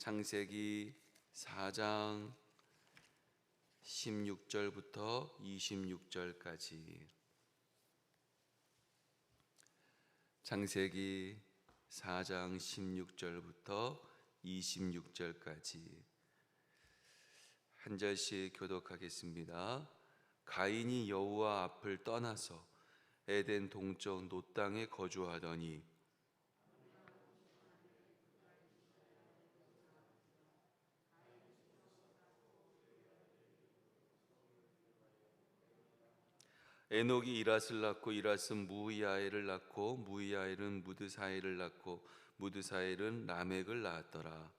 창세기 4장 16절부터 26절까지 창세기 4장 16절부터 26절까지 한 절씩 교독하겠습니다. 가인이 여호와 앞을 떠나서 에덴 동쪽 노 땅에 거주하더니 에녹이 이랏을 낳고 이랏은 무이아엘을 낳고 무이아엘은 무드사엘을 낳고 무드사엘은 라멕을 낳았더라.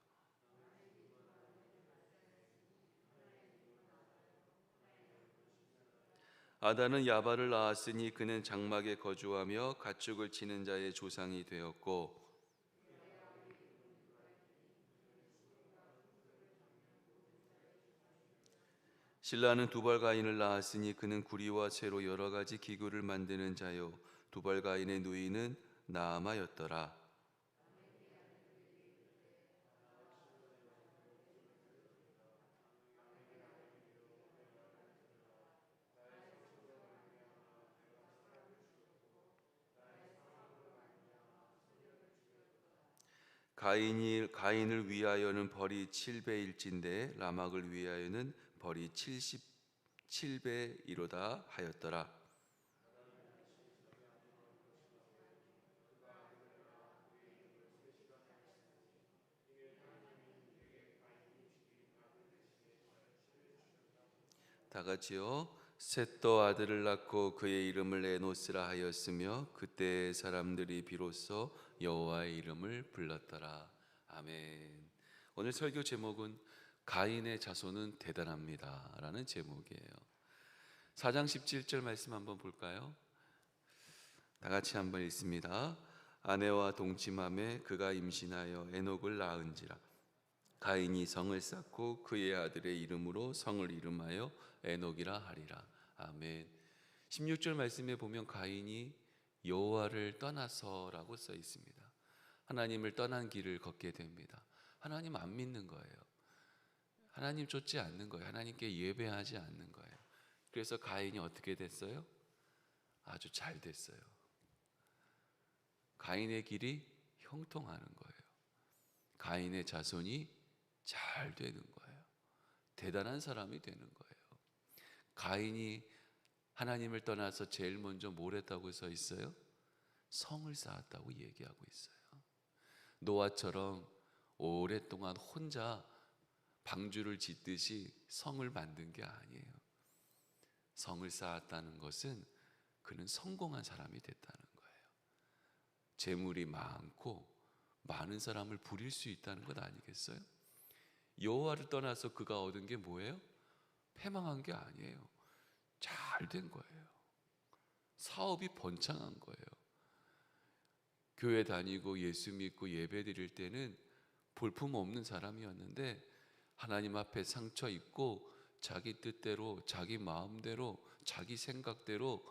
아다는 야발을 낳았으니 그는 장막에 거주하며 가축을 치는 자의 조상이 되었고 신라는 두발가인을 낳았으니 그는 구리와 채로 여러 가지 기구를 만드는 자요 두발가인의 누이는 나아마였더라. 가인이 가인을 위하여는 벌이 7배일진데 라막을 위하여는 벌이 77배 이로다 하였더라. 다 같이요. 셋도 아들을 낳고 그의 이름을 에노스라 하였으며 그때 사람들이 비로소 여호와의 이름을 불렀더라. 아멘. 오늘 설교 제목은 가인의 자손은 대단합니다라는 제목이에요. 4장 17절 말씀 한번 볼까요? 다 같이 한번 읽습니다. 아내와 동침함에 그가 임신하여 에녹을 낳은지라 가인이 성을 쌓고 그의 아들의 이름으로 성을 이름하여 에녹이라 하리라. 아멘. 16절 말씀에 보면 가인이 여호와를 떠나서라고 써 있습니다. 하나님을 떠난 길을 걷게 됩니다. 하나님 안 믿는 거예요. 하나님 쫓지 않는 거예요. 하나님께 예배하지 않는 거예요. 그래서 가인이 어떻게 됐어요? 아주 잘 됐어요. 가인의 길이 형통하는 거예요. 가인의 자손이 잘 되는 거예요. 대단한 사람이 되는 거예요. 가인이 하나님을 떠나서 제일 먼저 뭘 했다고 써 있어요? 성을 쌓았다고 얘기하고 있어요. 노아처럼 오랫동안 혼자 방주를 짓듯이 성을 만든 게 아니에요. 성을 쌓았다는 것은 그는 성공한 사람이 됐다는 거예요. 재물이 많고 많은 사람을 부릴 수 있다는 것 아니겠어요? 여호와를 떠나서 그가 얻은 게 뭐예요? 패망한 게 아니에요. 잘 된 거예요. 사업이 번창한 거예요. 교회 다니고 예수 믿고 예배 드릴 때는 볼품 없는 사람이었는데 하나님 앞에 상처 입고 자기 뜻대로 자기 마음대로 자기 생각대로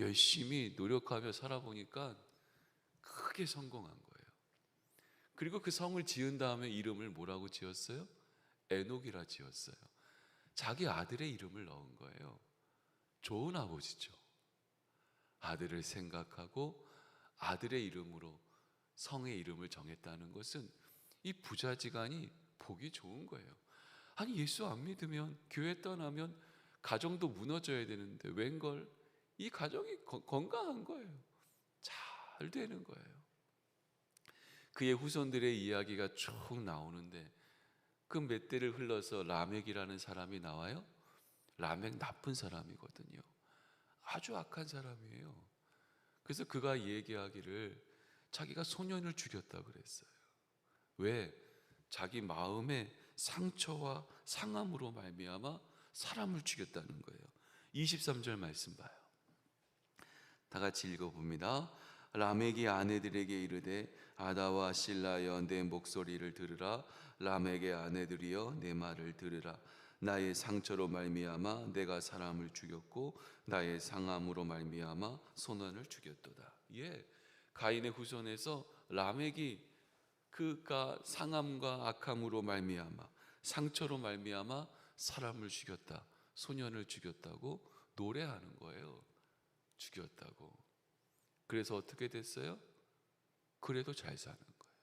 열심히 노력하며 살아보니까 크게 성공한 거예요. 그리고 그 성을 지은 다음에 이름을 뭐라고 지었어요? 에녹이라 지었어요. 자기 아들의 이름을 넣은 거예요. 좋은 아버지죠. 아들을 생각하고 아들의 이름으로 성의 이름을 정했다는 것은 이 부자지간이 보기 좋은 거예요. 아니 예수 안 믿으면 교회 떠나면 가정도 무너져야 되는데 웬걸 이 가정이 거, 건강한 거예요. 잘 되는 거예요. 그의 후손들의 이야기가 쭉 나오는데 그 몇 대를 흘러서 라멕이라는 사람이 나와요. 라멕 나쁜 사람이거든요. 아주 악한 사람이에요. 그래서 그가 얘기하기를 자기가 소년을 죽였다 그랬어요. 왜? 자기 마음의 상처와 상함으로 말미암아 사람을 죽였다는 거예요. 23절 말씀 봐요. 다 같이 읽어 봅니다. 라멕이 아내들에게 이르되 아다와 실라여 내 목소리를 들으라 라멕의 아내들이여 내 말을 들으라 나의 상처로 말미암아 내가 사람을 죽였고 나의 상함으로 말미암아 소년을 죽였도다. 예. 가인의 후손에서 라멕이 그가 상함과 악함으로 말미암아 상처로 말미암아 사람을 죽였다. 소년을 죽였다고 노래하는 거예요. 죽였다고. 그래서 어떻게 됐어요? 그래도 잘 사는 거예요.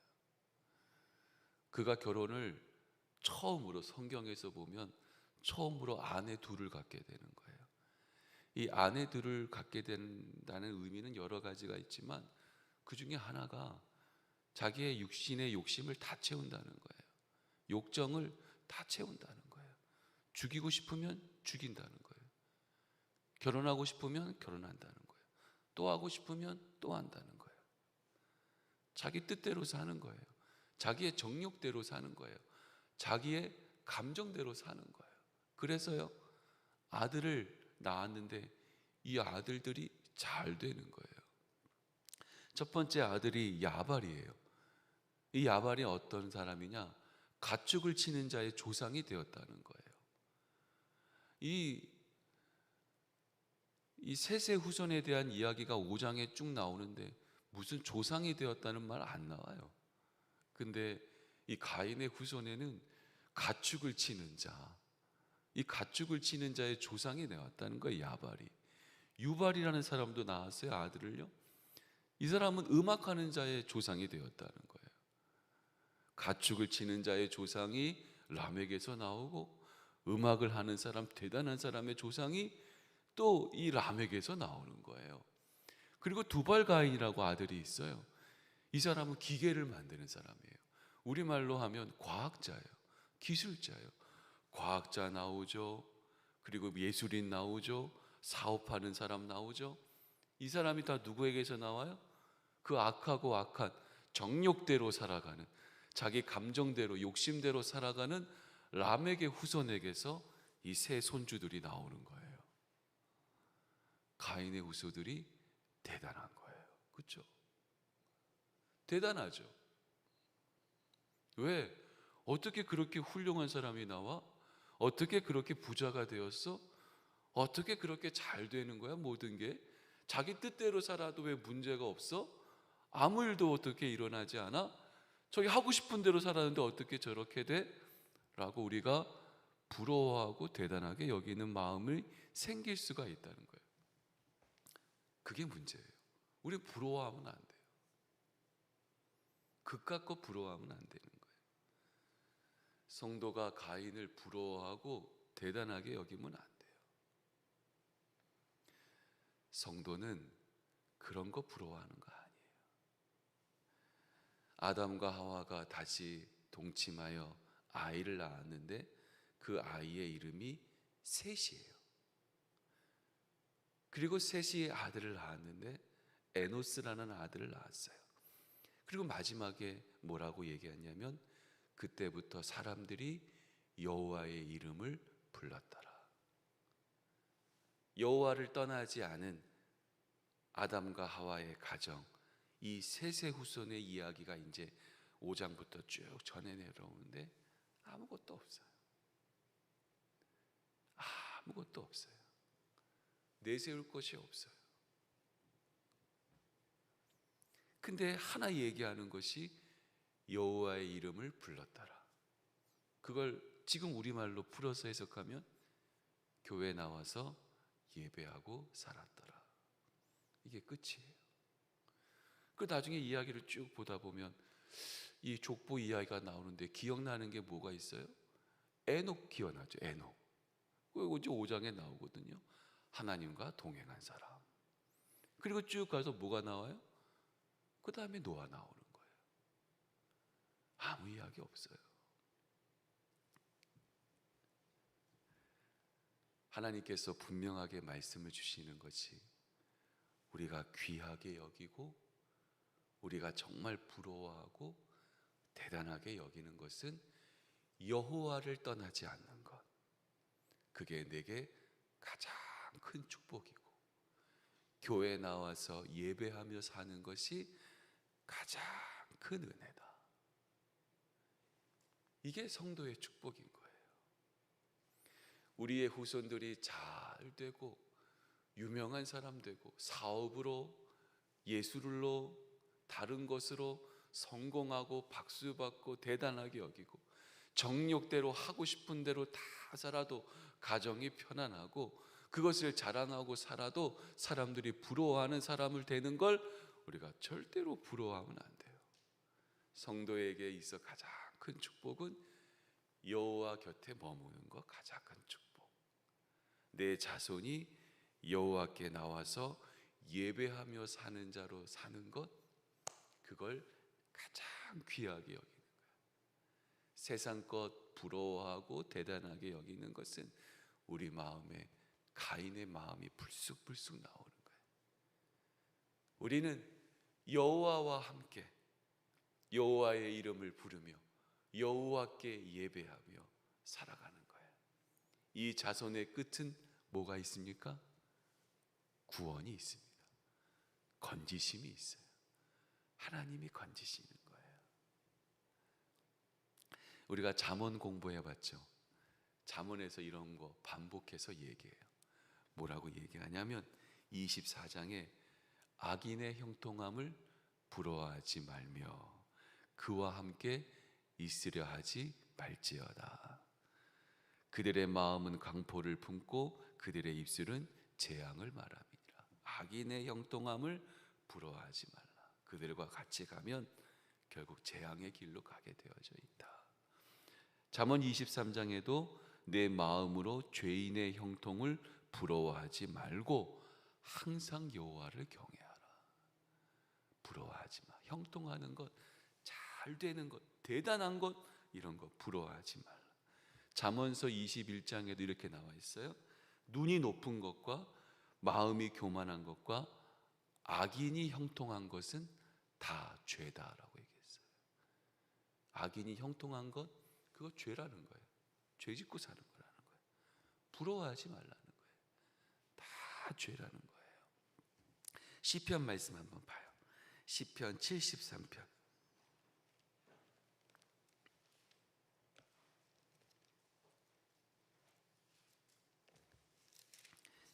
그가 결혼을 처음으로 성경에서 보면 처음으로 아내 둘을 갖게 되는 거예요. 이 아내 둘을 갖게 된다는 의미는 여러 가지가 있지만 그 중에 하나가 자기의 육신의 욕심을 다 채운다는 거예요. 욕정을 다 채운다는 거예요. 죽이고 싶으면 죽인다는 거예요. 결혼하고 싶으면 결혼한다는 거예요. 또 하고 싶으면 또 한다는 거예요. 자기 뜻대로 사는 거예요. 자기의 정욕대로 사는 거예요. 자기의 감정대로 사는 거예요. 그래서요, 아들을 낳았는데 이 아들들이 잘 되는 거예요. 첫 번째 아들이 야발이에요. 이 야발이 어떤 사람이냐? 가축을 치는 자의 조상이 되었다는 거예요. 이, 이 세세 후손에 대한 이야기가 5장에 쭉 나오는데 무슨 조상이 되었다는 말 안 나와요. 근데 이 가인의 후손에는 가축을 치는 자, 이 가축을 치는 자의 조상이 되었다는 거예요. 야발이. 유발이라는 사람도 나왔어요. 아들을요. 이 사람은 음악하는 자의 조상이 되었다는 거예요. 가축을 치는 자의 조상이 람에게서 나오고 음악을 하는 사람 대단한 사람의 조상이 또이 람에게서 나오는 거예요. 그리고 두발 가인이라고 아들이 있어요. 이 사람은 기계를 만드는 사람이에요. 우리말로 하면 과학자예요. 기술자예요. 과학자 나오죠. 그리고 예술인 나오죠. 사업하는 사람 나오죠. 이 사람이 다 누구에게서 나와요? 그 악하고 악한 정욕대로 살아가는 자기 감정대로 욕심대로 살아가는 람에게 후손에게서 이 세 손주들이 나오는 거예요. 가인의 후손들이 대단한 거예요. 그렇죠? 대단하죠. 왜? 어떻게 그렇게 훌륭한 사람이 나와? 어떻게 그렇게 부자가 되었어? 어떻게 그렇게 잘 되는 거야? 모든 게 자기 뜻대로 살아도 왜 문제가 없어? 아무 일도 어떻게 일어나지 않아? 저기 하고 싶은 대로 살았는데 어떻게 저렇게 돼? 라고 우리가 부러워하고 대단하게 여기는 마음이 생길 수가 있다는 거예요. 그게 문제예요. 우리 부러워하면 안 돼요. 그깟 부러워하면 안 되는 거예요. 성도가 가인을 부러워하고 대단하게 여기면 안 돼요. 성도는 그런 거 부러워하는 거 아니에요. 아담과 하와가 다시 동침하여 아이를 낳았는데 그 아이의 이름이 셋이에요. 그리고 셋이 아들을 낳았는데 에노스라는 아들을 낳았어요. 그리고 마지막에 뭐라고 얘기했냐면 그때부터 사람들이 여호와의 이름을 불렀더라. 여호와를 떠나지 않은 아담과 하와의 가정 이 셋의 후손의 이야기가 이제 5장부터 쭉 전해 내려오는데 아무것도 없어요. 아무것도 없어요. 내세울 것이 없어요. 근데 하나 얘기하는 것이 여호와의 이름을 불렀더라. 그걸 지금 우리말로 풀어서 해석하면 교회 나와서 예배하고 살았더라. 이게 끝이에요. 그 나중에 이야기를 쭉 보다 보면 이 족보 이야기가 나오는데 기억나는 게 뭐가 있어요? 에녹 기억나죠? 에녹. 그리고 이제 5장에 나오거든요. 하나님과 동행한 사람. 그리고 쭉 가서 뭐가 나와요? 그 다음에 노아 나오는 거예요. 아무 이야기 없어요. 하나님께서 분명하게 말씀을 주시는 것이 우리가 귀하게 여기고 우리가 정말 부러워하고 대단하게 여기는 것은 여호와를 떠나지 않는 것. 그게 내게 가장 큰 축복이고 교회 나와서 예배하며 사는 것이 가장 큰 은혜다. 이게 성도의 축복인 거예요. 우리의 후손들이 잘 되고 유명한 사람 되고 사업으로 예술로 다른 것으로 성공하고 박수 받고 대단하게 여기고 정욕대로 하고 싶은 대로 다 살아도 가정이 편안하고 그것을 자랑하고 살아도 사람들이 부러워하는 사람을 되는 걸 우리가 절대로 부러워하면 안 돼요. 성도에게 있어 가장 큰 축복은 여호와 곁에 머무는 것 가장 큰 축복. 내 자손이 여호와께 나와서 예배하며 사는 자로 사는 것 그걸 가장 귀하게 여기는 거예요. 세상 것 부러워하고 대단하게 여기는 것은 우리 마음에 가인의 마음이 불쑥불쑥 나오는 거예요. 우리는 여호와와 함께 여호와의 이름을 부르며 여호와께 예배하며 살아가는 거예요. 이 자손의 끝은 뭐가 있습니까? 구원이 있습니다. 건지심이 있어요. 하나님이 건지시는 거예요. 우리가 잠언 공부해 봤죠. 잠언에서 이런 거 반복해서 얘기해요. 뭐라고 얘기하냐면 24장에 악인의 형통함을 부러워하지 말며 그와 함께 있으려 하지 말지어다. 그들의 마음은 강포를 품고 그들의 입술은 재앙을 말함이라. 악인의 형통함을 부러워하지 말라. 그들과 같이 가면 결국 재앙의 길로 가게 되어져 있다. 잠언 23장에도 내 마음으로 죄인의 형통을 부러워하지 말고 항상 여호와를 경외하라. 부러워하지 마. 형통하는 것, 잘 되는 것, 대단한 것 이런 거 부러워하지 말라. 잠언서 21장에도 이렇게 나와 있어요. 눈이 높은 것과 마음이 교만한 것과 악인이 형통한 것은 다 죄다라고 얘기했어요. 악인이 형통한 것 그거 죄라는 거예요. 죄 짓고 사는 거라는 거예요. 부러워하지 말라는 거예요. 다 죄라는 거예요. 시편 말씀 한번 봐요. 시편 73편.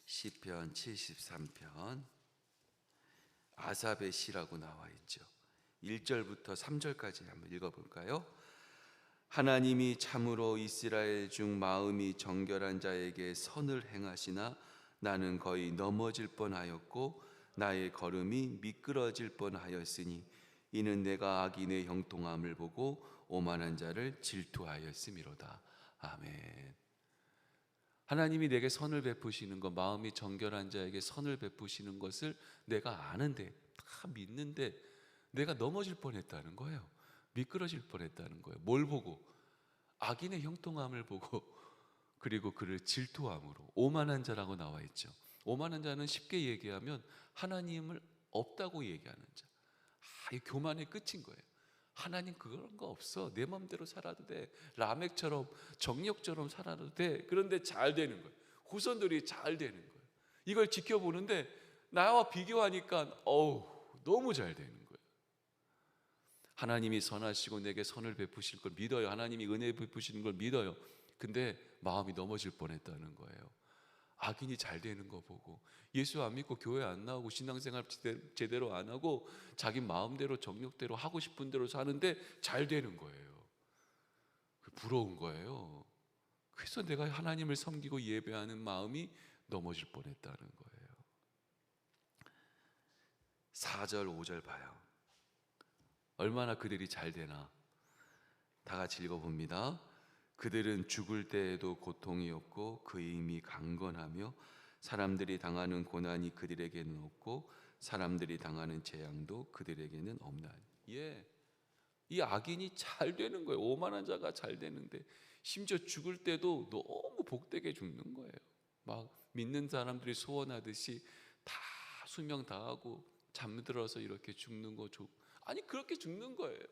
시편 73편 아삽의 시라고 나와 있죠. 1절부터 3절까지 한번 읽어 볼까요? 하나님이 참으로 이스라엘 중 마음이 정결한 자에게 선을 행하시나 나는 거의 넘어질 뻔하였고 나의 걸음이 미끄러질 뻔하였으니 이는 내가 악인의 형통함을 보고 오만한 자를 질투하였음이로다. 아멘. 하나님이 내게 선을 베푸시는 것, 마음이 정결한 자에게 선을 베푸시는 것을 내가 아는데 다 믿는데 내가 넘어질 뻔했다는 거예요. 미끄러질 뻔했다는 거예요. 뭘 보고? 악인의 형통함을 보고 그리고 그를 질투함으로 오만한 자라고 나와 있죠. 오만한 자는 쉽게 얘기하면 하나님을 없다고 얘기하는 자. 아, 이 교만의 끝인 거예요. 하나님 그런 거 없어. 내 마음대로 살아도 돼. 라멕처럼 정력처럼 살아도 돼. 그런데 잘 되는 거예요. 후손들이 잘 되는 거예요. 이걸 지켜보는데 나와 비교하니까 어우 너무 잘 되는 거예요. 하나님이 선하시고 내게 선을 베푸실 걸 믿어요. 하나님이 은혜 베푸시는 걸 믿어요. 근데 마음이 넘어질 뻔했다는 거예요. 악인이 잘 되는 거 보고 예수 안 믿고 교회 안 나오고 신앙생활 제대로 안 하고 자기 마음대로 정력대로 하고 싶은 대로 사는데 잘 되는 거예요. 부러운 거예요. 그래서 내가 하나님을 섬기고 예배하는 마음이 넘어질 뻔했다는 거예요. 4절 5절 봐요. 얼마나 그들이 잘 되나 다 같이 읽어봅니다. 그들은 죽을 때에도 고통이 없고 그 힘이 강건하며 사람들이 당하는 고난이 그들에게는 없고 사람들이 당하는 재앙도 그들에게는 없나니. 예. 이 악인이 잘 되는 거예요. 오만한 자가 잘 되는데 심지어 죽을 때도 너무 복되게 죽는 거예요. 막 믿는 사람들이 소원하듯이 다 수명 다하고 잠들어서 이렇게 죽는 거 좋. 아니 그렇게 죽는 거예요.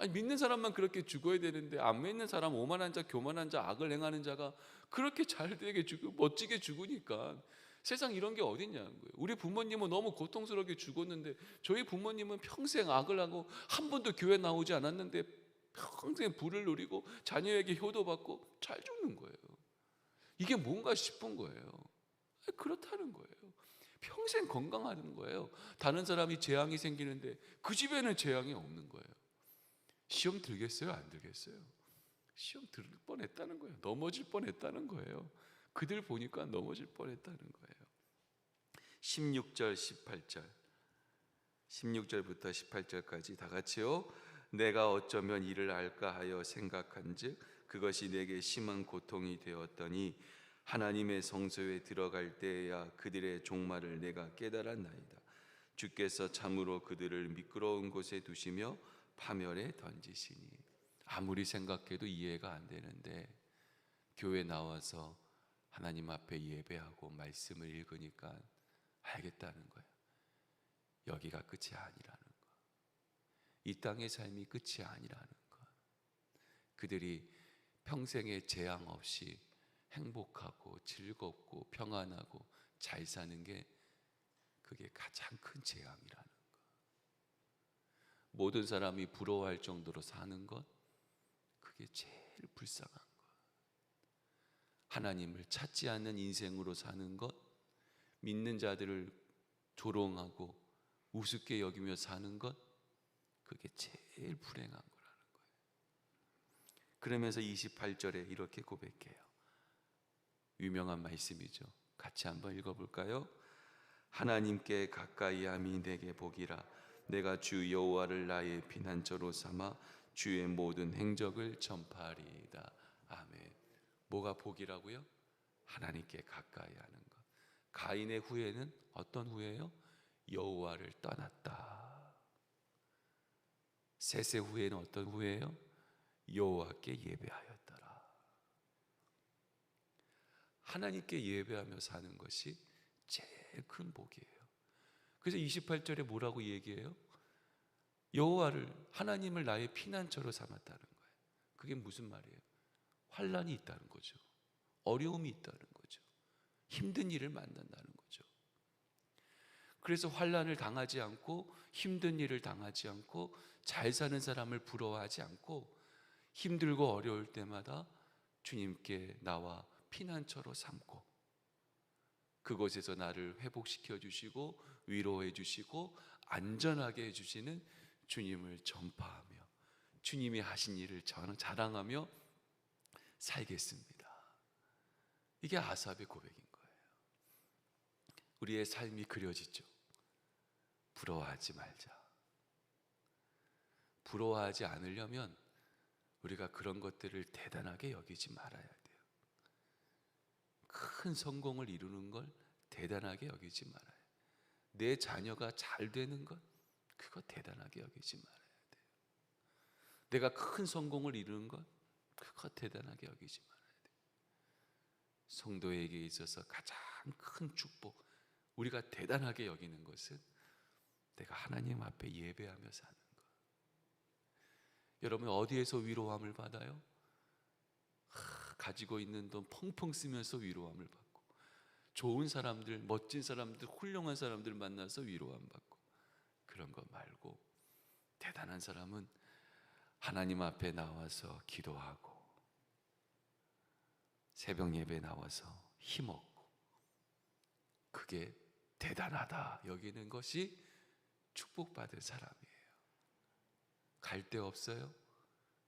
아니 믿는 사람만 그렇게 죽어야 되는데 안 믿는 사람 오만한 자, 교만한 자, 악을 행하는 자가 그렇게 잘 되게 죽고 멋지게 죽으니까 세상 이런 게 어딨냐는 거예요. 우리 부모님은 너무 고통스럽게 죽었는데 저희 부모님은 평생 악을 하고 한 번도 교회 나오지 않았는데 평생 불을 누리고 자녀에게 효도받고 잘 죽는 거예요. 이게 뭔가 싶은 거예요. 그렇다는 거예요. 평생 건강하는 거예요. 다른 사람이 재앙이 생기는데 그 집에는 재앙이 없는 거예요. 시험 들겠어요? 안 들겠어요? 시험 들 뻔했다는 거예요. 넘어질 뻔했다는 거예요. 그들 보니까 넘어질 뻔했다는 거예요. 16절, 18절. 16절부터 18절까지 다 같이요. 내가 어쩌면 이를 알까 하여 생각한즉 그것이 내게 심한 고통이 되었더니 하나님의 성소에 들어갈 때야 그들의 종말을 내가 깨달았나이다. 주께서 참으로 그들을 미끄러운 곳에 두시며 파멸에 던지시니 아무리 생각해도 이해가 안 되는데 교회 나와서 하나님 앞에 예배하고 말씀을 읽으니까 알겠다는 거예요. 여기가 끝이 아니라는 거. 이 땅의 삶이 끝이 아니라는 거. 그들이 평생의 재앙 없이 행복하고 즐겁고 평안하고 잘 사는 게 그게 가장 큰 재앙이라는 거. 모든 사람이 부러워할 정도로 사는 것 그게 제일 불쌍한 것. 하나님을 찾지 않는 인생으로 사는 것 믿는 자들을 조롱하고 우습게 여기며 사는 것 그게 제일 불행한 거라는 거예요. 그러면서 28절에 이렇게 고백해요. 유명한 말씀이죠. 같이 한번 읽어 볼까요? 하나님께 가까이 함이 내게 복이라 내가 주 여호와를 나의 피난처로 삼아 주의 모든 행적을 전파하리이다. 아멘. 뭐가 복이라고요? 하나님께 가까이 하는 것. 가인의 후회는 어떤 후회요? 여호와를 떠났다. 셋의 후회는 어떤 후회요? 여호와께 예배하였더라. 하나님께 예배하며 사는 것이 제일 큰 복이에요. 그래서 28절에 뭐라고 얘기해요? 여호와를 하나님을 나의 피난처로 삼았다는 거예요. 그게 무슨 말이에요? 환란이 있다는 거죠. 어려움이 있다는 거죠. 힘든 일을 만난다는 거죠. 그래서 환란을 당하지 않고 힘든 일을 당하지 않고 잘 사는 사람을 부러워하지 않고 힘들고 어려울 때마다 주님께 나와 피난처로 삼고 그곳에서 나를 회복시켜 주시고 위로해 주시고 안전하게 해 주시는 주님을 전파하며 주님이 하신 일을 저는 자랑하며 살겠습니다. 이게 아삽의 고백인 거예요. 우리의 삶이 그려지죠. 부러워하지 말자. 부러워하지 않으려면 우리가 그런 것들을 대단하게 여기지 말아야. 큰 성공을 이루는 걸 대단하게 여기지 말아요. 내 자녀가 잘 되는 것 그거 대단하게 여기지 말아야 돼요. 내가 큰 성공을 이루는 것 그거 대단하게 여기지 말아야 돼요. 성도에게 있어서 가장 큰 축복 우리가 대단하게 여기는 것은 내가 하나님 앞에 예배하며 사는 것. 여러분 어디에서 위로함을 받아요? 하, 가지고 있는 돈 펑펑 쓰면서 위로함을 받고 좋은 사람들, 멋진 사람들, 훌륭한 사람들 만나서 위로함 받고 그런 거 말고 대단한 사람은 하나님 앞에 나와서 기도하고 새벽 예배 나와서 힘없고 그게 대단하다 여기는 것이 축복받을 사람이에요. 갈 데 없어요?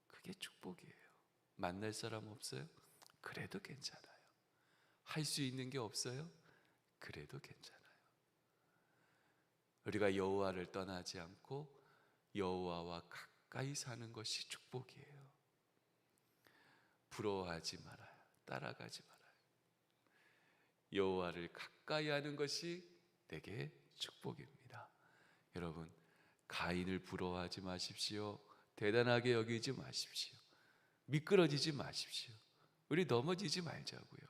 그게 축복이에요. 만날 사람 없어요? 그래도 괜찮아요. 할 수 있는 게 없어요? 그래도 괜찮아요. 우리가 여호와를 떠나지 않고 여호와와 가까이 사는 것이 축복이에요. 부러워하지 말아요. 따라가지 말아요. 여호와를 가까이 하는 것이 내게 축복입니다. 여러분 가인을 부러워하지 마십시오. 대단하게 여기지 마십시오. 미끄러지지 마십시오. 우리 넘어지지 말자고요.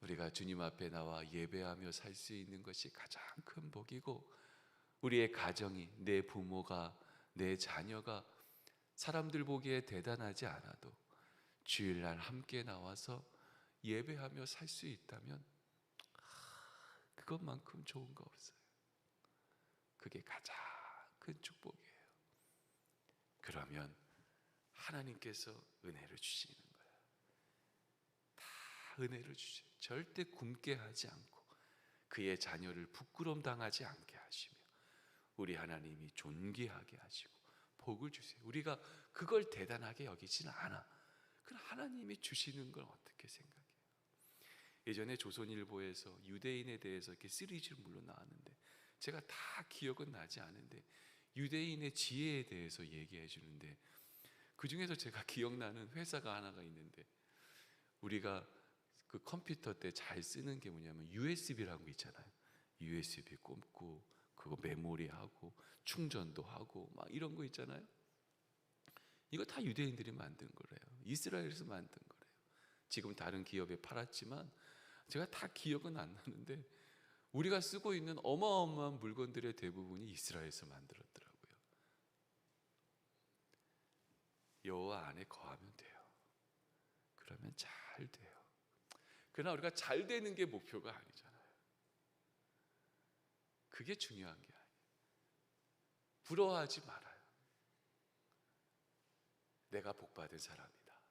우리가 주님 앞에 나와 예배하며 살 수 있는 것이 가장 큰 복이고 우리의 가정이 내 부모가 내 자녀가 사람들 보기에 대단하지 않아도 주일날 함께 나와서 예배하며 살 수 있다면 그것만큼 좋은 거 없어요. 그게 가장 큰 축복이에요. 그러면 하나님께서 은혜를 주시는 은혜를 주셔요. 절대 굶게 하지 않고 그의 자녀를 부끄럼 당하지 않게 하시며 우리 하나님이 존귀하게 하시고 복을 주세요. 우리가 그걸 대단하게 여기지는 않아. 그럼 하나님이 주시는 걸 어떻게 생각해요? 예전에 조선일보에서 유대인에 대해서 이렇게 시리즈로 물론 나왔는데 제가 다 기억은 나지 않은데 유대인의 지혜에 대해서 얘기해 주는데 그 중에서 제가 기억나는 회사가 하나가 있는데 우리가 그 컴퓨터 때 잘 쓰는 게 뭐냐면 USB라는 거 있잖아요. USB 꼽고 그거 메모리하고 충전도 하고 막 이런 거 있잖아요. 이거 다 유대인들이 만든 거래요. 이스라엘에서 만든 거래요. 지금 다른 기업에 팔았지만 제가 다 기억은 안 나는데 우리가 쓰고 있는 어마어마한 물건들의 대부분이 이스라엘에서 만들었더라고요. 여호와 안에 거하면 돼요. 그러면 잘 돼요. 그러나 우리가 잘 되는 게 목표가 아니잖아요. 그게 중요한 게 아니에요. 부러워하지 말아요. 내가 복받은 사람이다.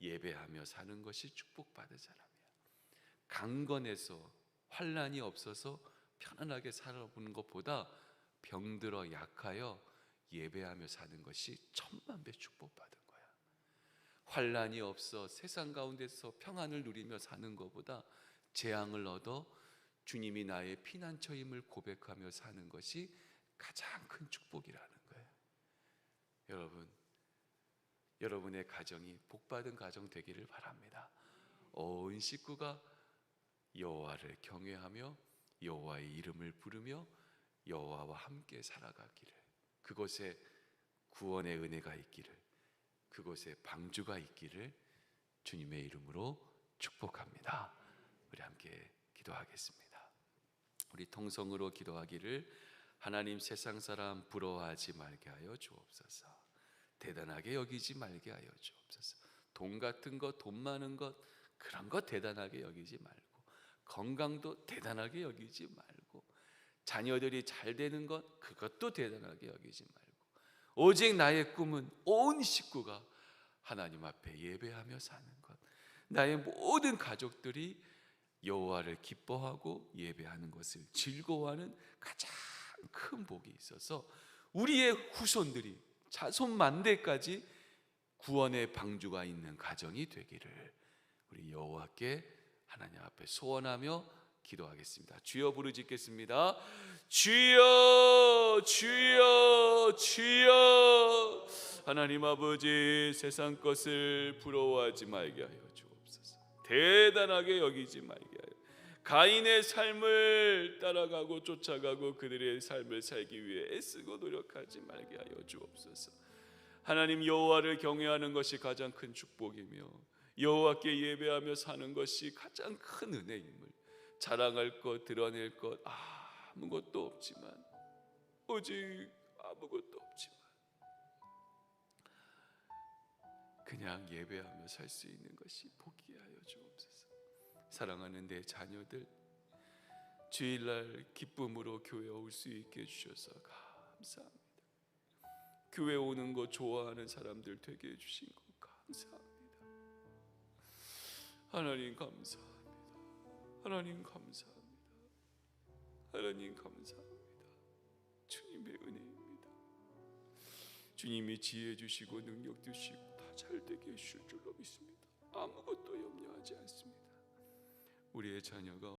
예배하며 사는 것이 축복받은 사람이야. 강건해서 환란이 없어서 편안하게 살아보는 것보다 병들어 약하여 예배하며 사는 것이 천만 배 축복받은. 환란이 없어 세상 가운데서 평안을 누리며 사는 것보다 재앙을 얻어 주님이 나의 피난처임을 고백하며 사는 것이 가장 큰 축복이라는 거예요. 여러분, 여러분의 가정이 복받은 가정 되기를 바랍니다. 온 식구가 여호와를 경외하며 여호와의 이름을 부르며 여호와와 함께 살아가기를 그곳에 구원의 은혜가 있기를 그곳에 방주가 있기를 주님의 이름으로 축복합니다. 우리 함께 기도하겠습니다. 우리 통성으로 기도하기를 하나님 세상 사람 부러워하지 말게 하여 주옵소서. 대단하게 여기지 말게 하여 주옵소서. 돈 같은 것, 돈 많은 것 그런 거 대단하게 여기지 말고 건강도 대단하게 여기지 말고 자녀들이 잘 되는 것 그것도 대단하게 여기지 말고 오직 나의 꿈은 온 식구가 하나님 앞에 예배하며 사는 것. 나의 모든 가족들이 여호와를 기뻐하고 예배하는 것을 즐거워하는 가장 큰 복이 있어서 우리의 후손들이 자손 만대까지 구원의 방주가 있는 가정이 되기를 우리 여호와께 하나님 앞에 소원하며 기도하겠습니다. 주여 부르짖겠습니다. 주여 주여 주여 하나님 아버지 세상 것을 부러워하지 말게 하여 주옵소서. 대단하게 여기지 말게 하여 가인의 삶을 따라가고 쫓아가고 그들의 삶을 살기 위해 애쓰고 노력하지 말게 하여 주옵소서. 하나님 여호와를 경외하는 것이 가장 큰 축복이며 여호와께 예배하며 사는 것이 가장 큰 은혜임을 자랑할 것 드러낼 것 아무것도 없지만 오직 아무것도 없지만 그냥 예배하며 살 수 있는 것이 복이 하여 주옵소서. 사랑하는 내 자녀들 주일날 기쁨으로 교회 올 수 있게 해주셔서 감사합니다. 교회 오는 거 좋아하는 사람들 되게 해주신 거 감사합니다. 하나님 감사합니다. 하나님 감사합니다. 하나님 감사합니다. 주님의 은혜입니다. 주님이 지혜 주시고 능력 주시고 다 잘 되게 해주실 줄로 믿습니다. 아무것도 염려하지 않습니다. 우리의 자녀가